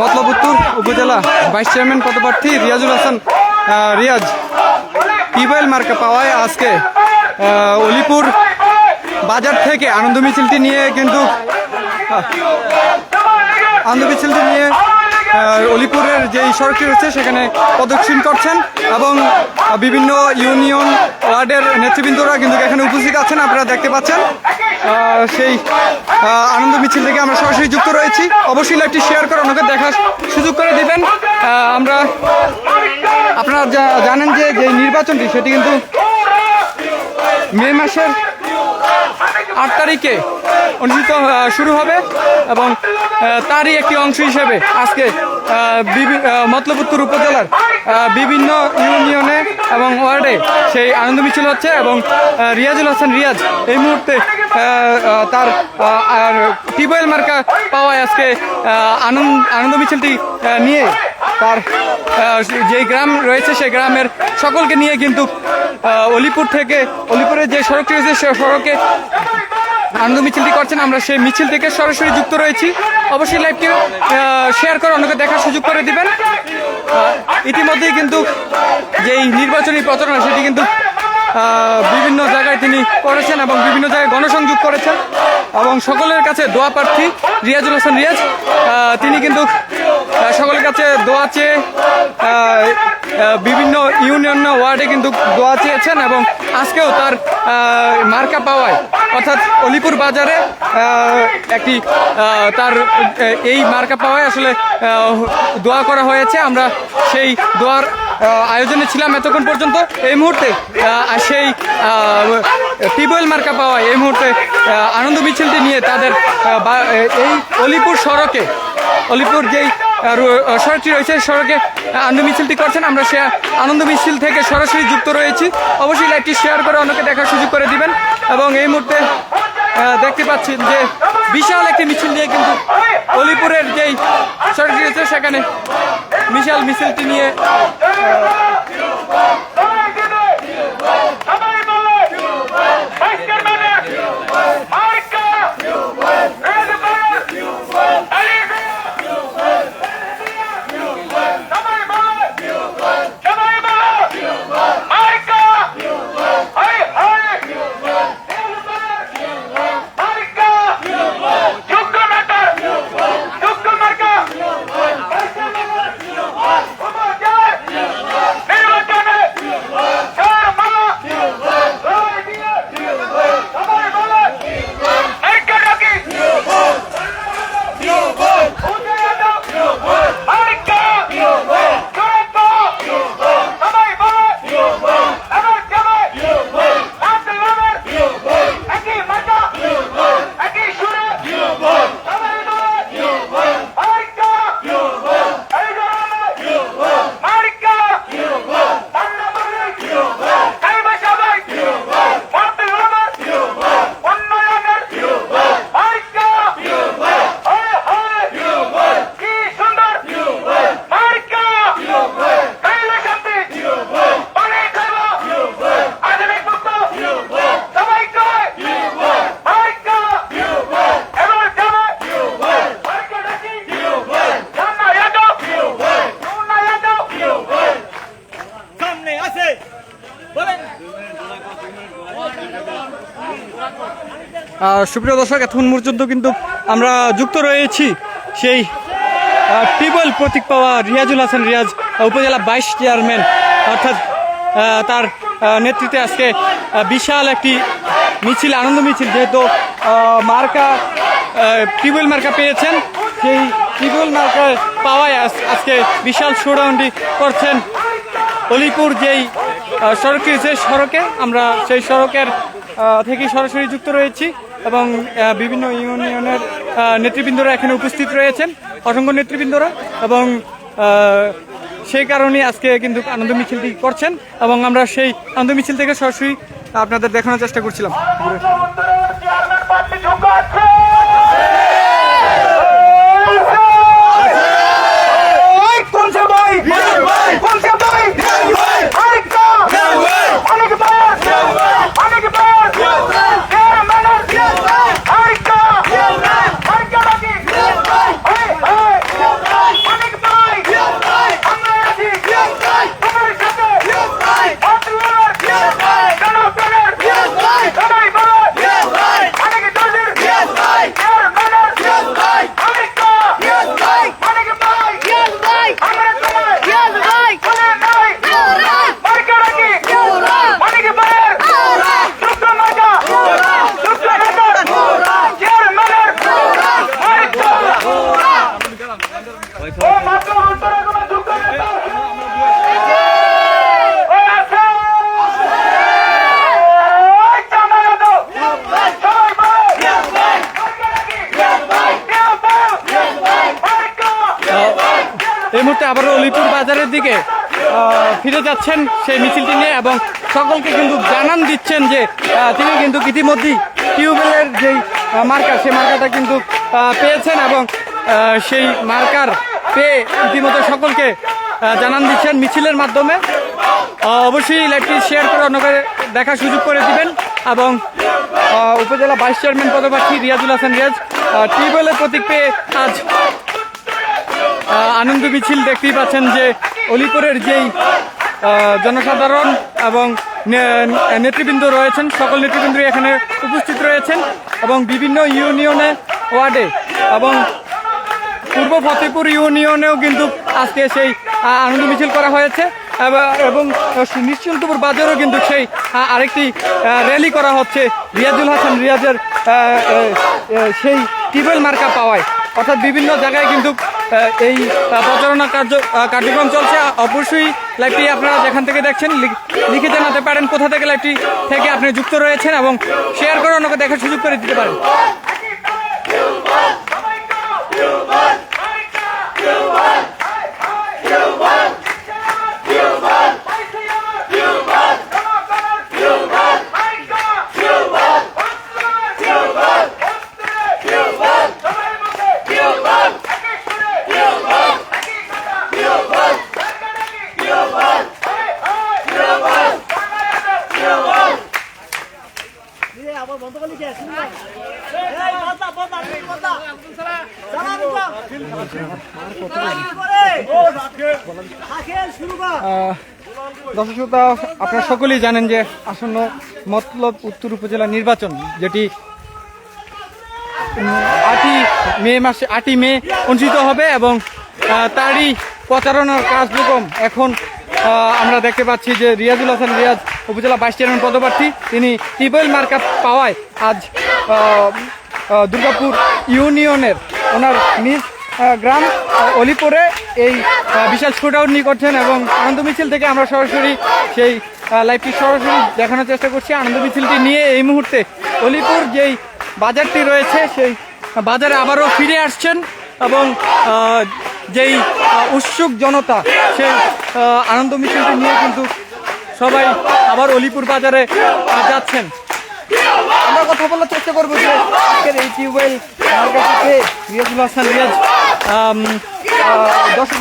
মতলব উত্তর উপজেলা vice chairman পদপ্রার্থী রিয়াজুল হাসান রিয়াজ। টিউবওয়েল মার্কা পাওয়ায় আজকে অলিপুর বাজার থেকে আনন্দ মিছিলটি নিয়ে কিন্তু আনন্দ মিছিলটি নিয়ে অলিপুরের যে সড়কটি রয়েছে, সেখানে প্রদক্ষিণ করছেন এবং বিভিন্ন ইউনিয়ন ওয়ার্ডের নেতৃবৃন্দরা কিন্তু এখানে উপস্থিত আছেন, আপনারা দেখতে পাচ্ছেন। সেই আনন্দ মিছিল থেকে আমরা সরাসরি যুক্ত রয়েছি। অবশ্যই লাইভটি শেয়ার করে অন্যকে দেখার সুযোগ করে দিবেন। আমরা, আপনারা জানেন যে যে নির্বাচনটি, সেটি কিন্তু মে মাসের আট তারিখে অনুষ্ঠিত শুরু হবে এবং তারই একটি অংশ হিসেবে আজকে মতলবুত্তর উপজেলার বিভিন্ন ইউনিয়নে এবং ওয়ার্ডে সেই আনন্দ মিছিল হচ্ছে এবং রিয়াজুল হাসান রিয়াজ এই মুহূর্তে তার আর টিউবওয়েল মার্কা পাওয়ায় আজকে আনন্দ আনন্দ মিছিলটি নিয়ে তার যে গ্রাম রয়েছে সেই গ্রামের সকলকে নিয়ে কিন্তু অলিপুর থেকে, অলিপুরের যে সড়কটি রয়েছে সে সড়কে আনন্দ মিছিলটি করছেন, আমরা সেই মিছিল থেকে সরাসরি যুক্ত রয়েছি। অবশ্যই লাইভটি শেয়ার করে অন্যকে দেখার সুযোগ করে দিবেন। ইতিমধ্যেই কিন্তু যেই নির্বাচনী প্রচারণা, সেটি কিন্তু বিভিন্ন জায়গায় তিনি করেছেন এবং বিভিন্ন জায়গায় গণসংযোগ করেছেন। এবং সকলের কাছে দোয়া প্রার্থী রিয়াজুল হাসান রিয়াজ তিনি কিন্তু সকলের কাছে দোয়া চেয়ে বিভিন্ন ইউনিয়ন ওয়ার্ডে কিন্তু দোয়া চেয়েছেন এবং আজকেও তার মার্কা পাওয়ায়। অর্থাৎ অলিপুর বাজারে একটি তার এই মার্কা পাওয়ায় আসলে দোয়া করা হয়েছে। আমরা সেই দোয়ার আয়োজনে ছিলাম এতক্ষণ পর্যন্ত। এই মুহূর্তে সেই টিউবওয়েল মার্কা পাওয়ায় এই মুহূর্তে আনন্দ মিছিলটি নিয়ে তাদের এই অলিপুর সড়কে, অলিপুর যেই সড়কটি রয়েছে সড়কে আনন্দ মিছিলটি করছেন। আমরা সে আনন্দ মিছিল থেকে সরাসরি যুক্ত রয়েছি। অবশ্যই লাইভটি শেয়ার করে অনেকে দেখার সুযোগ করে দিবেন। এবং এই মুহূর্তে দেখতে পাচ্ছেন যে বিশাল একটি মিছিল নিয়ে কিন্তু অলিপুরের যেই সড়কটি রয়েছে, সেখানে বিশাল মিছিলটি নিয়ে সুপ্রিয় দর্শক, এতক্ষণ পর্যন্ত কিন্তু আমরা যুক্ত রয়েছি সেই টিউবওয়েল প্রতীক পাওয়া রিয়াজুল হাসান রিয়াজ উপজেলা ভাইস চেয়ারম্যান। অর্থাৎ তার নেতৃত্বে আজকে বিশাল একটি মিছিল, আনন্দ মিছিল, যেহেতু মার্কা টিউবওয়েল মার্কা পেয়েছেন। সেই টিউবওয়েল মার্কা পাওয়ায় আজ- আজকে বিশাল শোডাউনটি করছেন অলিপুর যেই সড়কটি রয়েছে সড়কে আমরা সেই সড়কের থেকে সরাসরি যুক্ত রয়েছি। এবং বিভিন্ন ইউনিয়নের নেতৃবৃন্দরা এখানে উপস্থিত রয়েছেন, অসংখ্য নেতৃবৃন্দরা এবং সেই কারণে আজকে কিন্তু আনন্দ মিছিলটি করছেন এবং আমরা সেই আনন্দ মিছিল থেকে সরাসরি আপনাদের দেখানোর চেষ্টা করছিলাম। আবারও অলিপুর বাজারের দিকে ফিরে যাচ্ছেন সেই মিছিলটি নিয়ে এবং সকলকে কিন্তু জানান দিচ্ছেন যে তিনি কিন্তু ইতিমধ্যেই টিউবওয়েলের যেই মার্কার সেই মার্কারটা কিন্তু পেয়েছেন এবং সেই মার্কার পেয়ে ইতিমধ্যে সকলকে জানান দিচ্ছেন মিছিলের মাধ্যমে। অবশ্যই লাইভটি শেয়ার করে অন্যকে দেখার সুযোগ করে দিবেন এবং উপজেলা ভাইস চেয়ারম্যান পদপ্রার্থী রিয়াজুল হাসান রিয়াজ টিউবওয়েলের প্রতীক পেয়ে আজ আনন্দ মিছিল দেখতেই পাচ্ছেন যে অলিপুরের যেই জনসাধারণ এবং নেতৃবৃন্দ রয়েছেন, সকল নেতৃবৃন্দই এখানে উপস্থিত রয়েছেন এবং বিভিন্ন ইউনিয়নে, ওয়ার্ডে এবং পূর্ব ফতেপুর ইউনিয়নেও কিন্তু আজকে সেই আনন্দ মিছিল করা হয়েছে। এবং- নিশ্চিন্তপুর বাজারেও কিন্তু সেই আরেকটি র্যালি করা হচ্ছে রিয়াজুল হাসান রিয়াজের সেই টিউবওয়েল মার্কা পাওয়ায়। অর্থাৎ বিভিন্ন জায়গায় কিন্তু এই প্রচারণা কার্য কার্যক্রম চলছে। অবশ্যই লাইভটি আপনারা যেখান থেকে দেখছেন লিখ- জানাতে পারেন কোথা থেকে লাইভটি থেকে আপনি যুক্ত রয়েছেন এবং শেয়ার করে অন্যকে দেখার সুযোগ করে দিতে পারেন। দর্শক শ্রোতা, আপনারা সকলেই জানেন যে আসন্ন মতলব উত্তর উপজেলা নির্বাচন, যেটি আটই মে মাসে, আটই মে অনুষ্ঠিত হবে এবং তারই প্রচারণার কার্যক্রম এখন আমরা দেখতে পাচ্ছি যে রিয়াজুল হাসান রিয়াজ উপজেলা ভাইস চেয়ারম্যান পদপ্রার্থী, তিনি টিউবওয়েল মার্কা পাওয়ায় আজ দুর্গাপুর ইউনিয়নের, ওনার নিজ গ্রাম অলিপুরে এই বিশাল শুটআউট নিয়ে করছেন এবং আনন্দ মিছিল থেকে আমরা সরাসরি সেই লাইভটি সরাসরি দেখানোর চেষ্টা করছি। আনন্দ মিছিলটি নিয়ে এই মুহূর্তে অলিপুর যেই বাজারটি রয়েছে, সেই বাজারে আবারও ফিরে আসছেন এবং যেই উৎসুক জনতা, সেই আনন্দ মিছিলটি নিয়ে কিন্তু সবাই আবার অলিপুর বাজারে যাচ্ছেন। আমরা কথা বলার চেষ্টা করব যে আজকের এই টিউবওয়েল মার্কেটে রিয়াজুল হাসান, রিয়াজ আহ,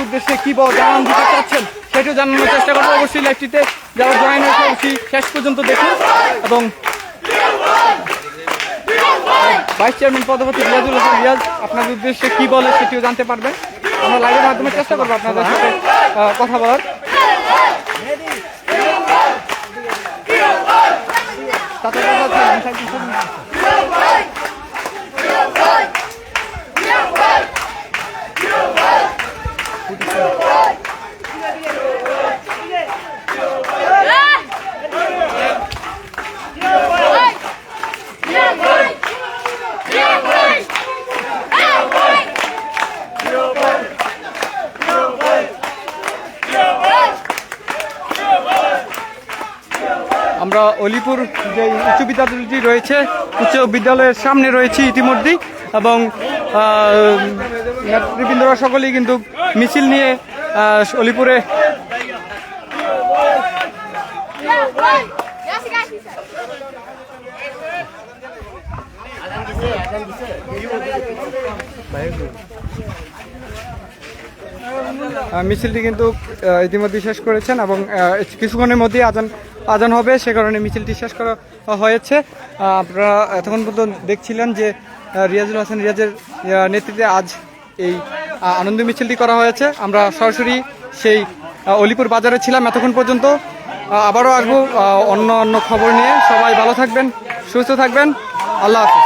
উদ্দেশ্যে কি জানান দিতে চাচ্ছেন সেটাও জানানোর চেষ্টা করব অবশ্যই লাইভটিতে যারা জয়েন হয়েছে অবশ্যই শেষ পর্যন্ত দেখুন। এবং ভাইস চেয়ারম্যান পদপ্রার্থী রিয়াজুল হাসান রিয়াজ আপনাদের উদ্দেশ্যে কি বলে সেটিও জানতে পারবেন। আমরা লাইভের মাধ্যমে চেষ্টা করব আপনাদের সাথে কথা বলার। তাতে আমরা অলিপুর যে উচ্চ বিদ্যালয়টি রয়েছে, উচ্চ বিদ্যালয়ের সামনে রয়েছি ইতিমধ্যেই এবং নেতৃবৃন্দরা সকলেই কিন্তু মিছিল নিয়ে অলিপুরে মিছিলটি কিন্তু ইতিমধ্যে শেষ করেছেন এবং কিছুক্ষণের মধ্যেই আজান আজান হবে। সে কারণে মিছিলটি শেষ করা হয়েছে। আপনারা এতক্ষণ পর্যন্ত দেখছিলেন যে রিয়াজুল হাসান রিয়াজের নেতৃত্বে আজ এই আনন্দ মিছিলটি করা হয়েছে। আমরা সরাসরি সেই অলিপুর বাজারে ছিলাম এতক্ষণ পর্যন্ত। আবারও আসব অন্য অন্য খবর নিয়ে। সবাই ভালো থাকবেন, সুস্থ থাকবেন। আল্লাহ হাফিজ।